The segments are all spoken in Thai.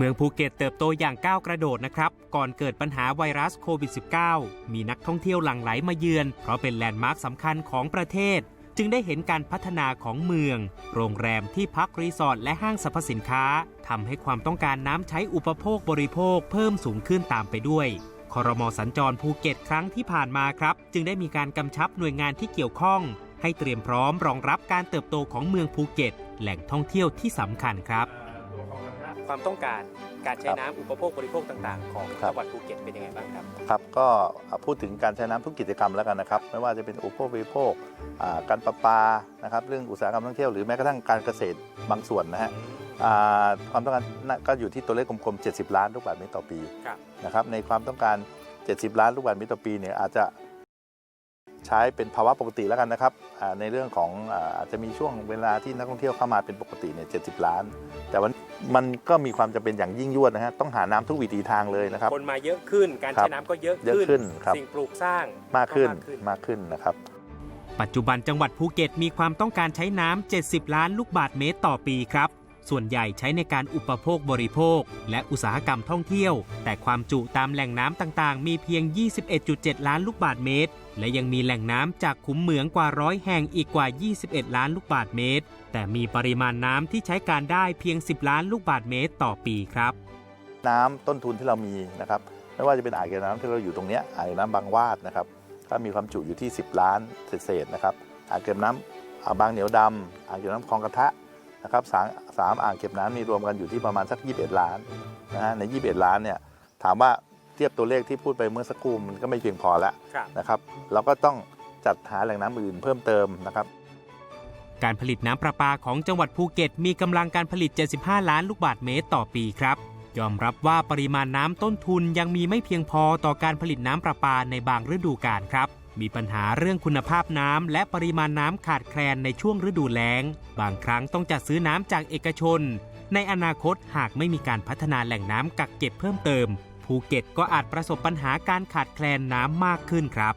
เมืองภูเก็ตเติบโตอย่างก้าวกระโดดนะครับ ก่อนเกิดปัญหาไวรัสโควิด -19 มีนักท่องเที่ยวหลั่งไหลมาเยือน เพราะเป็นแลนด์มาร์คสำคัญของประเทศ จึงได้เห็นการพัฒนาของเมือง โรงแรมที่พักรีสอร์ทและห้างสรรพสินค้าทำให้ความต้องการน้ำใช้อุปโภคบริโภคเพิ่มสูงขึ้นตามไปด้วยคอรมอสัญจรภูเก็ตครั้งที่ผ่านมาครับ จึงได้มีการกำชับหน่วยงานที่เกี่ยวข้อง ให้เตรียมพร้อมรองรับการเติบโตของเมืองภูเก็ต แหล่งท่องเที่ยวที่สำคัญครับ ความต้องการการใช้น้ำอุปโภคบริโภคต่างๆ ของครับ จังหวัดภูเก็ตเป็นยังไงบ้างครับ ครับก็พูดถึงการใช้น้ำทุกกิจกรรมแล้วกันนะครับ ไม่ว่าจะเป็นอุปโภคบริโภคอ่าการประปานะครับเรื่องอุตสาหกรรมท่องเที่ยวหรือแม้กระทั่งการเกษตรบางส่วนนะฮะอ่าความต้องการน่ะก็อยู่ที่ตัวเลขกลมๆ70 ล้านลูกบาศก์เมตรต่อปีครับ นะครับในความต้องการ 70 ล้านลูกบาศก์เมตรต่อปีเนี่ยอาจจะ ใช้เป็นภาวะปกติแล้วกันนะครับอ่าในเรื่องของอาอาจจะมีช่วงเวลาที่นักท่องเที่ยวเข้ามาเป็นปกติเนี่ย70ล้าน แต่วันมันก็มีความจำเป็นอย่างยิ่งยวดนะฮะต้องหาน้ำทุกวิถีทางเลยนะครับ คนมาเยอะขึ้น การครับใช้น้ำก็เยอะเยอะขึ้นครับสิ่งปลูกสร้างมากขึ้นก็มากขึ้นนะครับ ปัจจุบันจังหวัดภูเก็ตมีความต้องการใช้น้ำ70 ล้านลูกบาศก์เมตรต่อปีครับ ส่วนใหญ่ใช้ในการอุปโภคบริโภค และอุตสาหกรรมท่องเที่ยว แต่ความจุตามแหล่งน้ำต่างๆ มีเพียง 21.7 ล้านลูกบาศก์เมตร และยังมีแหล่งน้ำจากขุมเหมืองกว่าร้อยแห่งอีกกว่า 21 ล้านลูกบาศก์เมตร แต่มีปริมาณน้ำที่ใช้การได้เพียง 10 ล้านลูกบาศก์เมตรต่อปีครับ น้ำต้นทุนที่เรามีนะครับไม่ว่าจะเป็นอ่างเก็บน้ำที่เราอยู่ตรงนี้อ่างเก็บน้ำบางวาดนะครับก็มีความจุอยู่ที่ 10 ล้านเศษๆนะครับอ่างเก็บน้ำบางเหนียวดำอ่างเก็บน้ำคลองกระทะ นะครับสามสามอ่างเก็บน้ำนี่รวมกันอยู่ที่ประมาณสัก 21 ล้านนะฮะใน 21 ล้านเนี่ยถามว่าเทียบตัวเลขที่พูดไปเมื่อสักครู่มันก็ไม่เพียงพอแล้วครับนะครับเราก็ต้องจัดหาแหล่งน้ำอื่นเพิ่มเติมนะครับการผลิตน้ำประปาของจังหวัดภูเก็ต มีกำลังการผลิต 75 ล้านลูกบาศก์เมตรต่อปีครับ ยอมรับว่าปริมาณน้ำต้นทุนยังมีไม่เพียงพอต่อการผลิตน้ำประปาในบางฤดูกาลครับ มีปัญหาเรื่องคุณภาพน้ำและปริมาณน้ำขาดแคลนในช่วงฤดูแล้ง บางครั้งต้องจัดซื้อน้ำจากเอกชน ในอนาคตหากไม่มีการพัฒนาแหล่งน้ำกักเก็บเพิ่มเติม ภูเก็ตก็อาจประสบปัญหาการขาดแคลนน้ำมากขึ้นครับ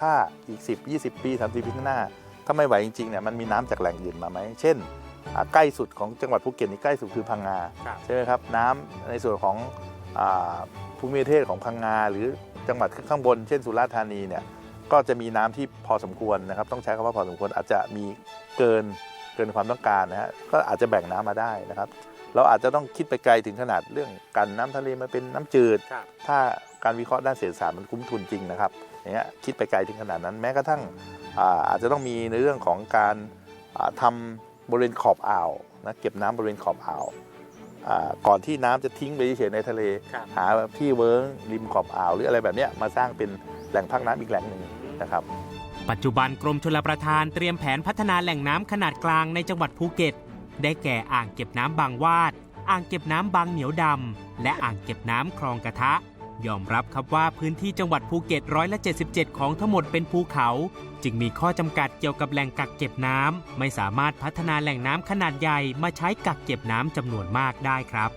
ถ้าอีก 10 20 ปี 30 ปีข้างหน้า ถ้าไม่ไหวจริงๆเนี่ยมันมีน้ำจากแหล่งอื่นมาไหม เช่นอ่าใกล้สุดของจังหวัดภูเก็ตนี่ใกล้สุดคือพังงาครับใช่ไหมครับน้ำในส่วนของอา ภูมิประเทศของพังงาหรือจังหวัดข้างบน เช่นสุราษฎร์ธานีเนี่ยก็จะมีน้ำที่พอสมควรนะครับ ต้องใช้คำว่าพอสมควรอาจจะมีเกินเกินความต้องการนะฮะก็อาจจะแบ่งน้ำมาได้นะครับ เราอาจจะต้องคิดไปไกลถึงขนาดเรื่องกันน้ำทะเลมาเป็นน้ำจืดครับถ้าการวิเคราะห์ด้านเศรษฐศาสตร์มันคุ้มทุนจริงนะครับอย่างเงี้ยคิดไปไกลถึงขนาดนั้นแม้กระทั่งอ่าอาจจะต้องมีในเรื่องของการอ่าทำบริเวณขอบอ่าวนะเก็บน้ำบริเวณขอบอ่าวอ่า ก่อนที่น้ำจะทิ้งไปเฉยๆในทะเลครับหาที่เวิ้งริมขอบอ่าวหรืออะไรแบบเนี้ยมาสร้างเป็นแหล่งพักน้ำอีกแหล่งหนึ่งนะครับ ปัจจุบันกรมชลประทานเตรียมแผนพัฒนาแหล่งน้ำขนาดกลางในจังหวัดภูเก็ต ได้แก่อ่างเก็บน้ำบางวาด อ่างเก็บน้ำบางเหนียวดำและอ่างเก็บน้ำคลองกระทะ ยอมรับครับว่าพื้นที่จังหวัดภูเก็ตร้อยละ77 ของทั้งหมดเป็นภูเขา จึงมีข้อจำกัดเกี่ยวกับแหล่งกักเก็บน้ำไม่สามารถพัฒนาแหล่งน้ำขนาดใหญ่มาใช้กักเก็บน้ำจำนวนมากได้ครับ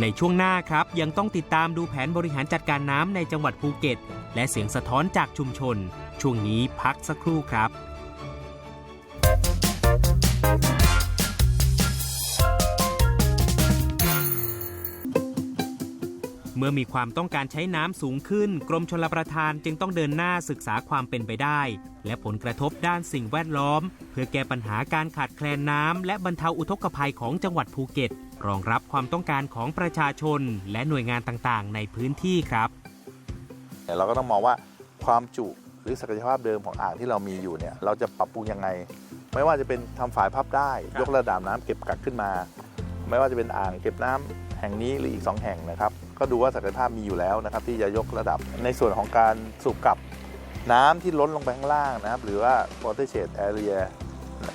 ในช่วงหน้าครับยังต้องติดตามดูแผนบริหารจัดการน้ำในจังหวัดภูเก็ต และเสียงสะท้อนจากชุมชน ช่วงนี้พักสักครู่ครับ เมื่อมีความต้องการใช้น้ำสูงขึ้น กรมชลประทานจึงต้องเดินหน้าศึกษาความเป็นไปได้ และผลกระทบด้านสิ่งแวดล้อม เพื่อแก้ปัญหาการขาดแคลนน้ำและบรรเทาอุทกภัยของจังหวัดภูเก็ต รองรับความต้องการของประชาชน และหน่วยงานต่างๆ ในพื้นที่ครับเนี่ยเราก็ต้องมองว่าความจุหรือศักยภาพเดิมของอ่างที่เรามีอยู่เนี่ยเราจะปรับปรุงยังไง ไม่ว่าจะเป็นทำฝายพับได้ ยกระดับน้ำเก็บกักขึ้นมา ไม่ว่าจะเป็นอ่างเก็บน้ำแห่งนี้หรืออีก 2 แห่งนะครับ ก็ดูว่าศักยภาพมีอยู่แล้วนะครับ ที่จะยกระดับในส่วนของการสูบกลับน้ำที่ล้นลงไปข้างล่างนะครับ หรือว่า watershed area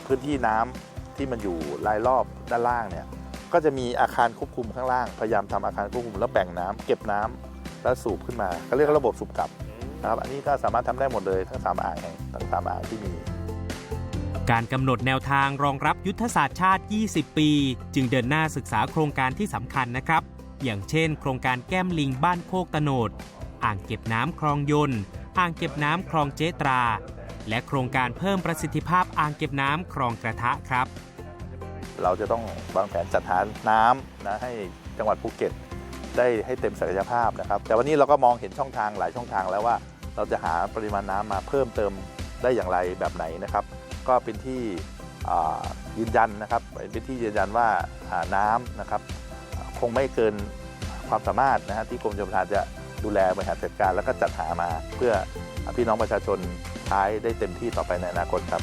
พื้นที่น้ำที่มันอยู่รายรอบด้านล่างเนี่ยก็จะมีอาคารควบคุมข้างล่าง พยายามทำอาคารควบคุมแล้วแบ่งน้ำเก็บน้ำแล้วสูบขึ้นมาก็เรียกระบบสูบกลับนะครับ อันนี้ก็สามารถทำได้หมดเลยทั้งสามอ่างแห่งทั้งสามอ่างที่มี การกำหนดแนวทางรองรับยุทธศาสตร์ชาติ 20 ปี จึงเดินหน้าศึกษาโครงการที่สำคัญนะครับ อย่างเช่น โครงการแก้มลิงบ้านโคกตโนด อ่างเก็บน้ำคลองยนต์ อ่างเก็บน้ำคลองเจตรา และโครงการเพิ่มประสิทธิภาพอ่างเก็บน้ำคลองกระทะครับ เราจะต้องวางแผนจัดหาน้ำนะให้จังหวัดภูเก็ตได้ให้เต็มศักยภาพนะครับ แต่วันนี้เราก็มองเห็นช่องทางหลายช่องทางแล้วว่า เราจะหาปริมาณน้ำมาเพิ่มเติมได้อย่างไรแบบไหนนะครับ ก็เป็นที่ยืนยันนะครับ เป็นที่ยืนยันว่าน้ำนะครับคงไม่เกินความสามารถนะฮะที่กรมชลประทานจะดูแลบริหารจัดการแล้วก็จัดหามา เพื่อพี่น้องประชาชนใช้ได้เต็มที่ต่อไปในอนาคตครับ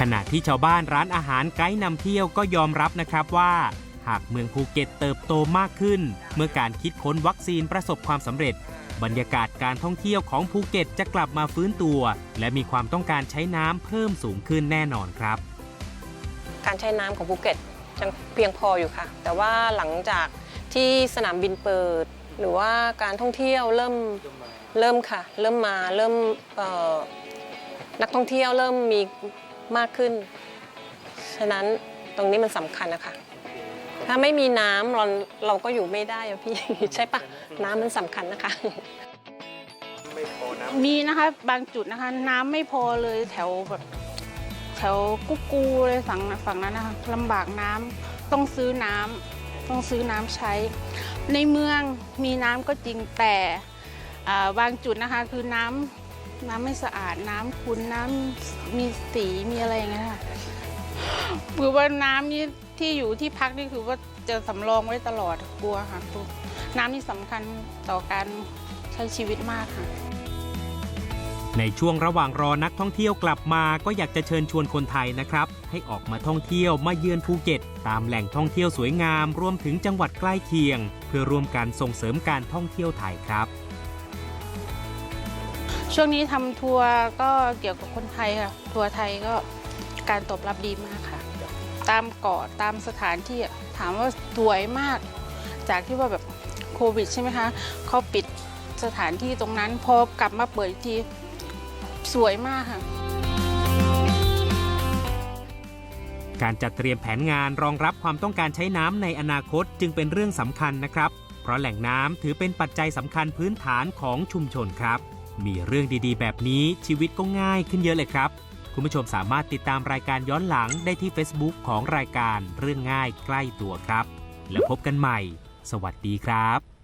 ขณะที่ชาวบ้านร้านอาหารไกด์นำเที่ยวก็ยอมรับนะครับว่า หากเมืองภูเก็ตเติบโตมากขึ้น เมื่อการคิดค้นวัคซีนประสบความสำเร็จ บรรยากาศการท่องเที่ยวของภูเก็ตจะกลับมาฟื้นตัว และมีความต้องการใช้น้ำเพิ่มสูงขึ้นแน่นอนครับ การใช้น้ำของภูเก็ตยังเพียงพออยู่ค่ะ แต่ว่าหลังจากที่สนามบินเปิด หรือว่าการท่องเที่ยวเริ่มเริ่มค่ะ เริ่มมาเริ่มนักท่องเที่ยวเริ่มมีมากขึ้น ฉะนั้นตรงนี้มันสำคัญนะคะ ถ้าไม่มีน้ำเราเราก็อยู่ไม่ได้อะพี่ ใช่ปะน้ำมันสำคัญนะคะมีนะคะบางจุดนะคะ น้ำไม่พอเลยแถวแบบแถวกุ๊กกูเลยฝั่งฝั่งนั้นนะคะลำบากน้ำต้องซื้อน้ำต้องซื้อน้ำใช้ ในเมืองมีน้ำก็จริงแต่อ่าบางจุดนะคะคือน้ำน้ำไม่สะอาดน้ำขุ่นน้ำมีสีมีอะไรอย่างเงี้ยค่ะคือว่าน้ำนี่ ที่อยู่ที่พักนี่คือว่าจะสำรองไว้ตลอดกลัวค่ะกลัวน้ำนี่สำคัญต่อการใช้ชีวิตมากค่ะ ในช่วงระหว่างรอนักท่องเที่ยวกลับมาก็อยากจะเชิญชวนคนไทยนะครับ ให้ออกมาท่องเที่ยวมาเยือนภูเก็ต ตามแหล่งท่องเที่ยวสวยงาม รวมถึงจังหวัดใกล้เคียง เพื่อร่วมกันส่งเสริมการท่องเที่ยวไทยครับช่วงนี้ทำทัวร์ก็เกี่ยวกับคนไทยค่ะ ทัวร์ไทยก็การตอบรับดีมากค่ะ ตามเกาะตามสถานที่ถามว่าสวยมาก จากที่ว่าแบบโควิดใช่ไหมคะเขาปิดสถานที่ตรงนั้นพอกลับมาเปิดอีกทีสวยมากค่ะการจัดเตรียมแผนงานรองรับความต้องการใช้น้ำในอนาคตจึงเป็นเรื่องสำคัญนะครับ เพราะแหล่งน้ำถือเป็นปัจจัยสำคัญพื้นฐานของชุมชนครับ มีเรื่องดีๆ แบบนี้ชีวิตก็ง่ายขึ้นเยอะเลยครับ คุณผู้ชมสามารถติดตามรายการย้อนหลังได้ที่ Facebook ของรายการเรื่องง่ายใกล้ตัวครับ แล้วพบกันใหม่ สวัสดีครับ